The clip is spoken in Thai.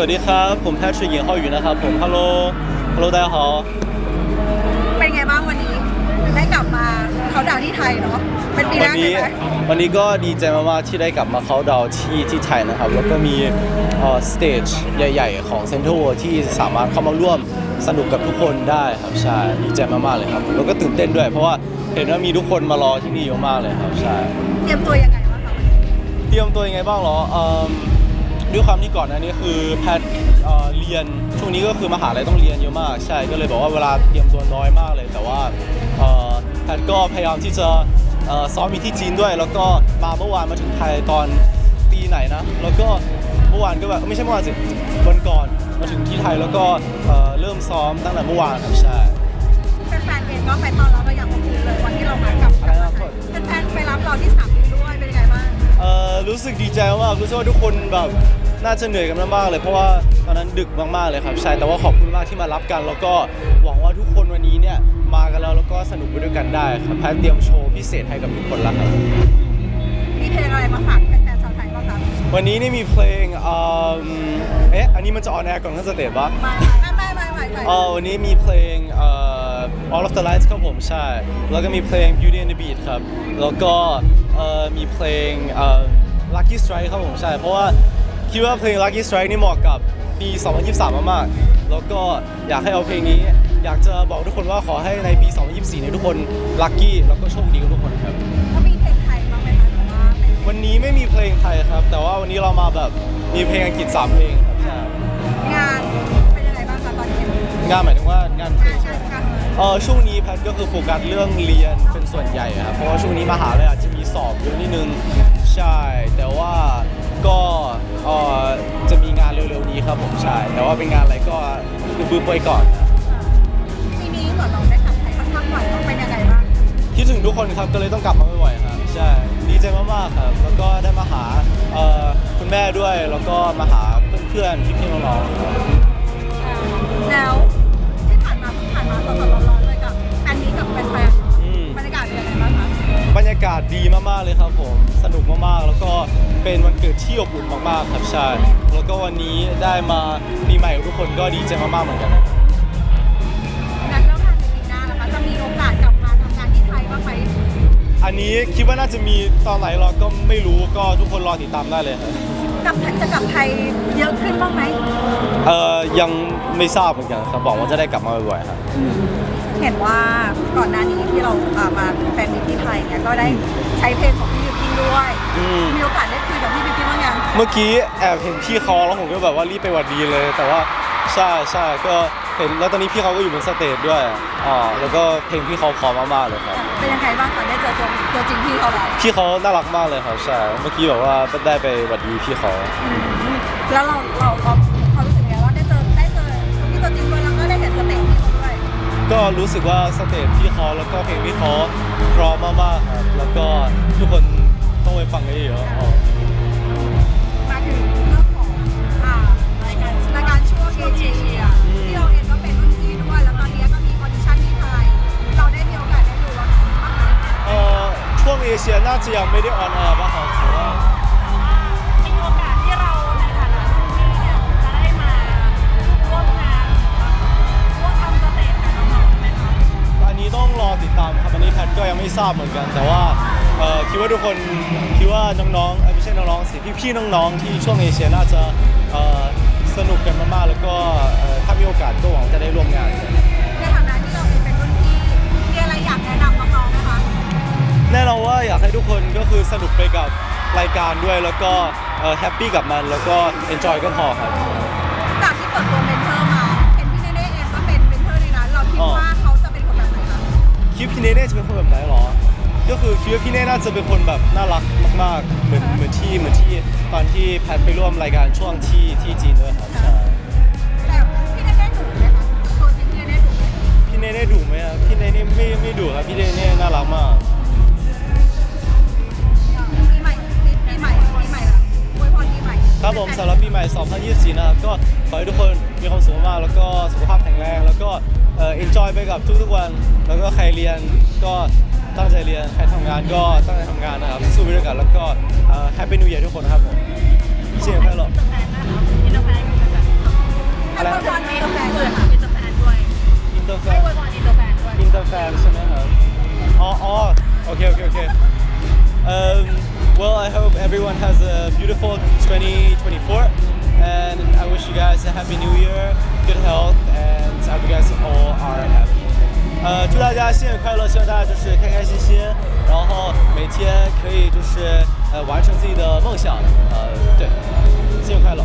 วัสดีครับ ผมแพทย์ชหญิงข้าอยู่นะครับ ผมฮัลโหลฮัลโหลไดฮอเป็นไงบ้างวันนี้ ได้กลับมาเขาดาวที่ไทยเนาะวันนี้วันนี้ก็ดีใจมากๆที่ได้กลับมาเขาน์ดาวที่ที่ไทยนะครับ แล้วก็มีเอ่อสเตจใหญ่ ๆ ของเซนทรัลที่สามารถเข้ามาร่วมสนุกกับทุกคนได้ครับใช่ดีใจมากๆเลยครับแล้วก็ตื่นเต้นด้วย เพราะว่าเห็นว่ามีทุกคนมารอที่นี่เยอะมากเลยครับใช่ เตรียมตัวยังไงบ้างคะวันนี้เตรียมตัวยังไงบ้างเหรออิ่ม ด้วยความที่ก่อนหน้านี้คือแพทย์เอ่อเรียนช่วงนี้ก็คือมหาลัยต้องเรียนเยอะมาก ใช่ก็เลยบอกว่าเวลาเตรียมตัวน้อยมากเลย แต่ว่าเอ่อแพทย์ก็พยายามที่จะเอ่อซ้อมมีที่จีนด้วย แล้วก็มาเมื่อวานมาถึงไทยตอนตีไหนนะ แล้วก็เมื่อวานก็แบบไม่ใช่เมื่อวานสิวันก่อนมาถึงที่ไทยแล้วก็เอ่อเริ่มซ้อมตั้งแต่เมื่อวานครับใช่แฟนๆเองก็ไปต้อนรับเราอย่างอบอุ่นเลยวันที่เรามากลับอะไรนะแฟนๆไปรับเราที่สนามบินด้วยเป็นยังไงบ้างเอ่อรู้สึกดีใจมากรู้สึกว่าทุกคนแบบ น่าจะเหนื่อยกันมากๆเลยเพราะว่าตอนนั้นดึกมากๆเลยครับใช่แต่ว่าขอบคุณมากที่มารับกัน แล้วก็หวังว่าทุกคนวันนี้เนี่ยมากันแล้วแล้วก็สนุกไปด้วยกันได้ครับแพทย์เตรียมโชว์พิเศษให้กับทุกคนแล้วครับมีเพลงอะไรมาฝากแฟนๆชาวไทยบ้างคะวันนี้นี่มีเพลงเอ่อเอ๊ะอันนี้มันจะออนแอร์ก่อนขึ้นสเตจปะไม่ไม่ไม่ไม่ไม่เออวันนี้มีเพลงเอ่อ All of the Lights ครับผมใช่ แล้วก็มีเพลง Beauty and the Beat ครับแล้วก็เอ่อมีเพลงเอ่อ Lucky Strike ครับผมใช่เพราะว่า คิดว่าเพลง Lucky Strike นี่เหมาะกับปี 2023 มากๆ แล้วก็อยากให้เอาเพลงนี้ อยากจะบอกทุกคนว่าขอให้ในปี 2024เนี่ยทุกคน lucky แล้วก็โชคดีกับทุกคนครับ เขามีเพลงไทยบ้างไหมคะหรือว่าเป็นวันนี้ไม่มีเพลงไทยครับ แต่ว่าวันนี้เรามาแบบมีเพลงอังกฤษ 3 เพลงครับใช่งานเป็นยังไงบ้างคะตอนนี้งานหมายถึงว่างานเพลงางนใช่ไหมงานเออช่วงนี้แพทย์ก็คือโฟกัสเรื่องเรียนเป็นส่วนใหญ่ครับเพราะว่าช่วงนี้มหาลัยอาจจะมีสอบเยอะนิดนึงใช่ แต่ว่าก็ ว่าเป็นงานอะไรก็คือบื้อไปก่อนนะปีนี้เหมือนเราได้กลับไทยค่อนข้างบ่อยต้องเป็นยังไงบ้างคิดถึงทุกคนครับก็เลยต้องกลับมาบ่อยๆครับใช่ดีใจมากๆครับแล้วก็ได้มาหาเอ่อคุณแม่ด้วยแล้วก็มาหาเพื่อนๆพี่ๆน้องๆครับ แล้ว ศดีมากๆเลยครับผม สนุกมากๆ แล้วก็เป็นวันเกิดที่อบอุ่นมากๆครับใช่แล้วก็วันนี้ได้มาปีใหม่กับทุกคนก็ดีใจมากๆเหมือนกันนะครับงั้นแล้วงานในปีหน้านะคะจะมีโอกาสกลับมาทำงานที่ไทยบ้างไหมอันนี้คิดว่าน่าจะมีตอนไหนเราก็ไม่รู้ก็ทุกคนรอติดตามได้เลยครับกลับจะกลับไทยเยอะขึ้นบ้างไหมเอ่อยังไม่ทราบเหมือนกันครับบอกว่าจะได้กลับมาบ่อยๆครับ เห็นว่าก่อนหน้านี้ที่เราอ่ามาแฟนมิตที่ไทยเนี่ยก็ได้ใช้เพลงของพี่ยูกินด้วย อืม มีโอกาสได้คุยกับพี่ยูกินบ้างยังเมื่อกี้แอบเห็นพี่เขาแล้วผมก็แบบว่ารีบไปหวัดดีเลย แต่ว่าใช่ใช่ก็เห็นแล้วตอนนี้พี่เขาก็อยู่บนสเตจด้วยอ๋อแล้วก็เพลงพี่เขาเพอมากๆเลยครับ เป็นยังไงบ้างคะได้เจอตัวตัวจริงพี่เขาแล้วพี่เขาน่ารักมากเลยครับใช่เมื่อกี้แบบว่าได้ไปหวัดดีพี่เขา อืมแล้วเราเราเร รู้สึกว่าสเตจพี่เขาแล้วก็เพลงพี่เขาพร้อมมากๆครับแล้วก็ทุกคนต้องไปฟังกันเยอะๆอ๋อมาถึงเรื่องของอ่ารายการรายการช่วงเอเชียที่เราเองก็เป็นรุ่นพี่ด้วยแล้วตอนนี้ก็มีออดิชั่นที่ไทยเราได้มีโอกาสได้ดูวบ้างไหมเอ่อช่วงเอเชียน่าจะยังไม่ได้ออนแอร์ป่ะครับแต่ว่า ไม่ทราบเหมือนกัน แต่ว่าเอ่อคิดว่าทุกคนคิดว่าน้องๆเอ้ยไม่ใช่น้องๆสิพี่ๆน้องๆที่ช่วงเอเชียน่าจะเอ่อสนุกกันมากๆแล้วก็เอ่อถ้ามีโอกาสก็หวังจะได้ร่วมงานกัน ในฐานะที่เราเองเป็นรุ่นพี่มีอะไรอยากแนะนำน้องๆไหมคะ แน่นอนว่าอยากให้ทุกคนก็คือสนุกไปกับรายการด้วยแล้วก็แฮปปี้กับมันแล้วก็เอนจอยก็พอครับ คิดว่าพี่เน่จะเป็นคนแบบไหนหรอ ก็คือคิดว่าพี่เน่น่าจะเป็นคนแบบน่ารักมาก ๆ เหมือนเหมือนที่เหมือนที่ตอนที่แพทไปร่วมรายการช่วงที่ที่จีนด้วยครับใช่แต่พี่เนเน่ดุไหมคะตัวจริงพี่เนเน่ดุไหมพี่เน่ดุไหมครับพี่เน่ไม่ไม่ดุครับพี่เน่น่ารักมากปีใหม่ปีใหม่ปีใหม่ละอวยพรปีใหม่ครับผมสำหรับปีใหม่ 2024 นะครับ ก็ขอให้ทุกคนมีความสุขมากแล้วก็สุขภาพแข็งแรง แล้วก็ เอ่อ enjoy ไปกับทุกๆวัน แล้วก็ใครเรียนก็ตั้งใจเรียน ใครทำงานก็ตั้งใจทำงานนะครับ สู้ไปด้วยกัน แล้วก็ Happy New Year ทุกคนนะครับผมเชียร์แค่หรอกอะไรนะ อินเตอร์แฟน อินเตอร์แฟนใช่ไหมครับอ๋ออ๋อโอเค โอเค โอเค Um, well, I hope everyone has a beautiful 2024, and I wish you guys a happy new year, good health, and 大家新年快乐，希望大家就是开开心心，然后每天可以就是呃完成自己的梦想。呃，对，新年快乐。